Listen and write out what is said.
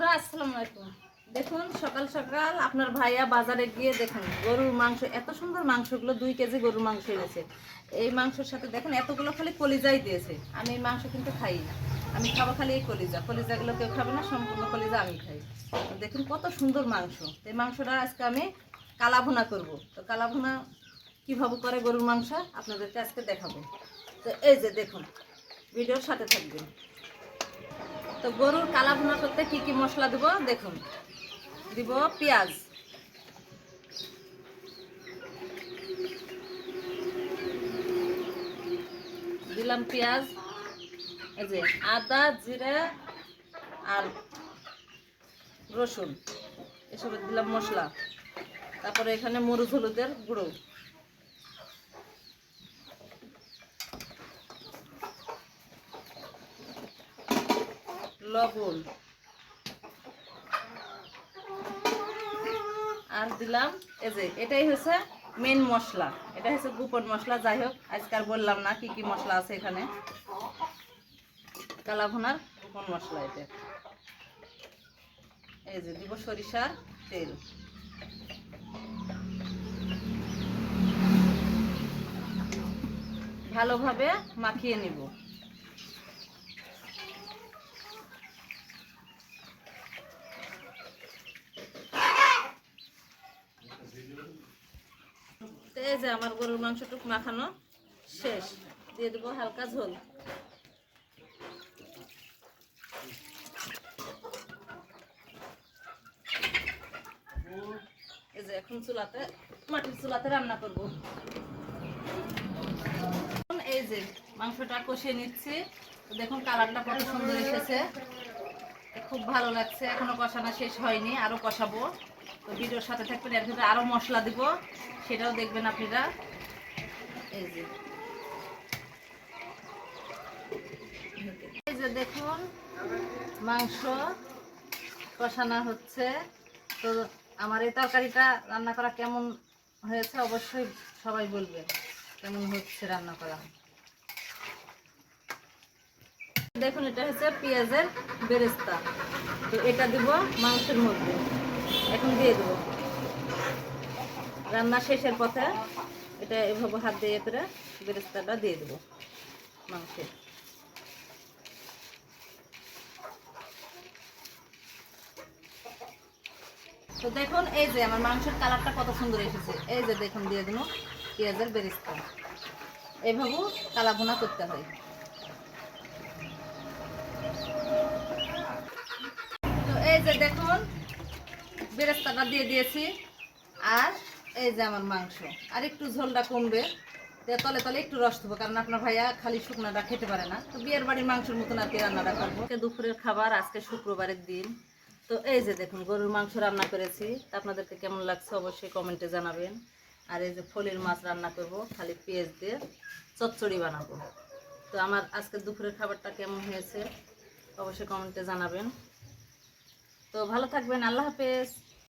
বন্ধুরা, আসসালামু আলাইকুম। দেখুন, সকাল সকাল আপনার ভাইয়া বাজারে গিয়ে দেখুন, গরুর মাংস, এত সুন্দর মাংসগুলো, দুই কেজি গরুর মাংস এনেছে। এই মাংসের সাথে দেখুন, এতগুলো খালি কলিজাই দিয়েছে। আমি এই মাংস কিন্তু খাই না। আমি খাব খালি এই কলিজা। কলিজাগুলো কেউ খাবে না, সম্পূর্ণ কলিজা আমি খাই। দেখুন কত সুন্দর মাংস। এই মাংসটা আজকে আমি কালাভুনা করব। তো কালাভুনা কীভাবে করে গরুর মাংস, আপনাদেরকে আজকে দেখাবো। তো এই যে দেখুন, ভিডিওর সাথে থাকবেন। তো গরুর কালা ভুনা করতে কি কি মশলা দেব? দেখুন। দিব পেঁয়াজ। দিলাম পেঁয়াজ। এই যে আদা, জিরা আর রসুন। এসব দিলাম মশলা। তারপরে এখানে মরুচ হলুদের গুঁড়ো। লবণ। আর দিলাম, এই যে, এটাই হচ্ছে মেন মশলা। এটা হচ্ছে গোপন মশলা, যাই হোক আজকাল বললাম না কি কি মশলা আছে এখানে। কালাভুনার গোপন মশলা এটা। এই যে, দিব সরিষার তেল। ভালোভাবে মাখিয়ে নিব। এই যে আমার গরুর মাংসটুক মাখানো শেষ। দিয়ে দেবো হালকা ঝোল। এই যে এখন চুলাতে চুলাতে রান্না এই যে মাংসটা কষিয়ে নিচ্ছি। দেখুন কালারটা কত সুন্দর এসেছে। খুব ভালো লাগছে। এখনও কষানো শেষ হয়নি, আরও কষাবো। তো ভিডিওর সাথে থাকবেন, এর ভিতরে আরও মশলা দিব, সেটাও দেখবেন আপনারা। এই যে। এই যে দেখুন, মাংস কষানো হচ্ছে। তো আমার এই তরকারিটা রান্না করা কেমন হয়েছে অবশ্যই সবাই বলবে কেমন হচ্ছে রান্না করা। দেখুন, এটা হচ্ছে পেঁয়াজের বেরেস্তা। তো এটা দিব মাংসের মধ্যে। এখন দিয়ে দেবো। রান্না শেষের পথে এটা এভাবে হাত দিয়ে করে বেরেস্তাটা দিয়ে দেবো মাংসের। তো দেখুন, এই যে আমার মাংসের কালারটা কত সুন্দর এসেছে। এই যে দেখুন, দিয়ে দিন পেঁয়াজের বেরেস্তা। এভাবে কালা ভুনা করতে হয়। তো এই যে দেখুন বেরেস্তাটা দিয়ে দিয়েছি। আর এই যে আমার মাংস। আর একটু ঝোলটা কমবে। তলে তলে একটু রস দেবো, কারণ আপনার ভাইয়া খালি শুকনাটা খেতে পারে না। তো বিয়ের বাড়ির মাংসের মতন আর কি রান্নাটা করব। দুপুরের খাবার, আজকে শুক্রবারের দিন। তো এই যে দেখুন, গরুর মাংস রান্না করেছি। আপনাদেরকে কেমন লাগছে অবশ্যই কমেন্টে জানাবেন। আর এই যে ফলির মাছ রান্না করব, খালি পেঁয়াজ দিয়ে চচ্চড়ি বানাবো। তো আমার আজকে দুপুরের খাবারটা কেমন হয়েছে অবশ্যই কমেন্টে জানাবেন। তো ভালো থাকবেন, আল্লাহ হাফেজ।